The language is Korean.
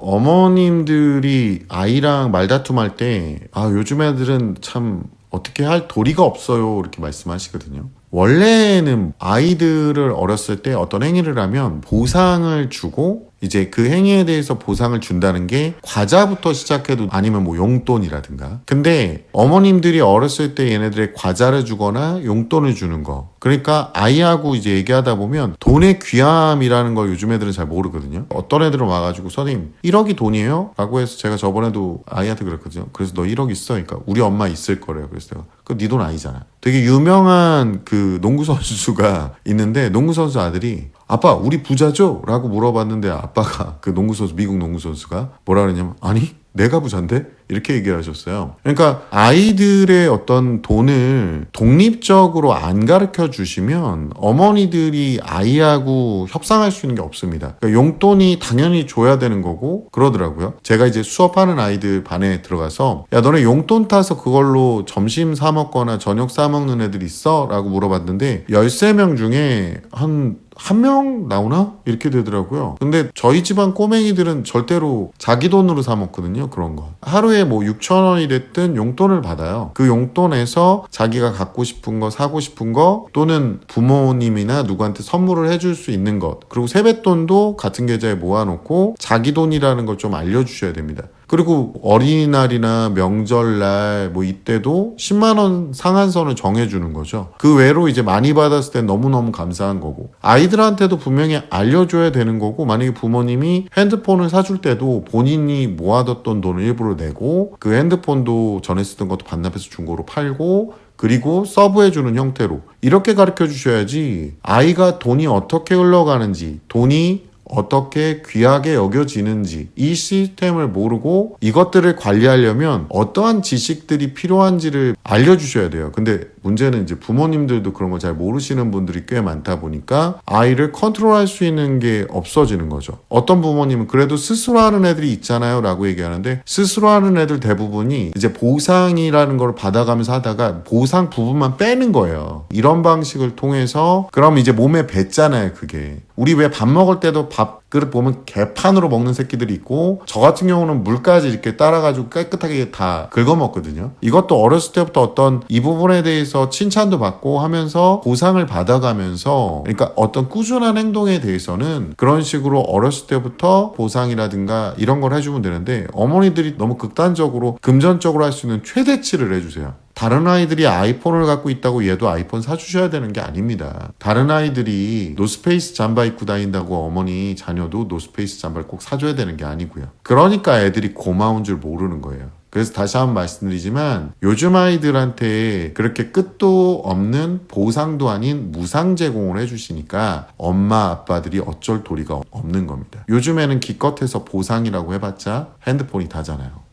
어머님들이 아이랑 말다툼할 때, 아, 요즘 애들은 참 어떻게 할 도리가 없어요. 이렇게 말씀하시거든요. 원래는 아이들을 어렸을 때 어떤 행위를 하면 보상을 주고 이제 그 행위에 대해서 보상을 준다는 게 과자부터 시작해도 아니면 뭐 용돈이라든가. 근데 어머님들이 어렸을 때 얘네들의 과자를 주거나 용돈을 주는 거. 그러니까 아이하고 이제 얘기하다 보면 돈의 귀함이라는 걸 요즘 애들은 잘 모르거든요. 어떤 애들은 와가지고 선생님 1억이 돈이에요? 라고 해서 제가 저번에도 아이한테 그랬거든요. 그래서 너 1억 있어? 그러니까 우리 엄마 있을 거래요. 그래서 내가 그네 돈 아니잖아. 되게 유명한 그 농구 선수가 있는데 농구 선수 아들이 아빠 우리 부자죠? 라고 물어봤는데 아빠가 그 농구 선수 미국 농구 선수가 뭐라 그랬냐면 아니 내가 부자인데 이렇게 얘기하셨어요. 그러니까 아이들의 어떤 돈을 독립적으로 안 가르쳐 주시면 어머니들이 아이하고 협상할 수 있는 게 없습니다. 그러니까 용돈이 당연히 줘야 되는 거고 그러더라고요. 제가 이제 수업하는 아이들 반에 들어가서 야 너네 용돈 타서 그걸로 점심 사 먹거나 저녁 사 먹는 애들 있어? 라고 물어봤는데 13명 중에 한 한 명 나오나? 이렇게 되더라고요. 근데 저희 집안 꼬맹이들은 절대로 자기 돈으로 사 먹거든요. 그런 거. 하루에 뭐 6천 원이 됐든 용돈을 받아요. 그 용돈에서 자기가 갖고 싶은 거, 사고 싶은 거 또는 부모님이나 누구한테 선물을 해줄 수 있는 것. 그리고 세뱃돈도 같은 계좌에 모아놓고 자기 돈이라는 걸 좀 알려주셔야 됩니다. 그리고 어린이날이나 명절날 뭐 이때도 10만 원 상한선을 정해주는 거죠. 그 외로 이제 많이 받았을 땐 너무너무 감사한 거고 아이들한테도 분명히 알려줘야 되는 거고 만약에 부모님이 핸드폰을 사줄 때도 본인이 모아뒀던 돈을 일부러 내고 그 핸드폰도 전에 쓰던 것도 반납해서 중고로 팔고 그리고 서브해주는 형태로 이렇게 가르쳐 주셔야지 아이가 돈이 어떻게 흘러가는지 돈이 어떻게 귀하게 여겨지는지 이 시스템을 모르고 이것들을 관리하려면 어떠한 지식들이 필요한지를 알려주셔야 돼요. 근데 문제는 이제 부모님들도 그런 걸 잘 모르시는 분들이 꽤 많다 보니까 아이를 컨트롤할 수 있는 게 없어지는 거죠. 어떤 부모님은 그래도 스스로 하는 애들이 있잖아요 라고 얘기하는데 스스로 하는 애들 대부분이 이제 보상이라는 걸 받아가면서 하다가 보상 부분만 빼는 거예요. 이런 방식을 통해서 그럼 이제 몸에 뱉잖아요 그게. 우리 왜 밥 먹을 때도 밥 그릇 보면 개판으로 먹는 새끼들이 있고 저 같은 경우는 물까지 이렇게 따라가지고 깨끗하게 다 긁어 먹거든요. 이것도 어렸을 때부터 어떤 이 부분에 대해서 칭찬도 받고 하면서 보상을 받아가면서 그러니까 어떤 꾸준한 행동에 대해서는 그런 식으로 어렸을 때부터 보상이라든가 이런 걸 해주면 되는데 어머니들이 너무 극단적으로 금전적으로 할 수 있는 최대치를 해주세요. 다른 아이들이 아이폰을 갖고 있다고 얘도 아이폰 사주셔야 되는 게 아닙니다. 다른 아이들이 노스페이스 잠바 입고 다닌다고 어머니 자녀도 노스페이스 잠바를 꼭 사줘야 되는 게 아니고요. 그러니까 애들이 고마운 줄 모르는 거예요. 그래서 다시 한번 말씀드리지만 요즘 아이들한테 그렇게 끝도 없는 보상도 아닌 무상 제공을 해주시니까 엄마 아빠들이 어쩔 도리가 없는 겁니다. 요즘에는 기껏해서 보상이라고 해봤자 핸드폰이 다잖아요.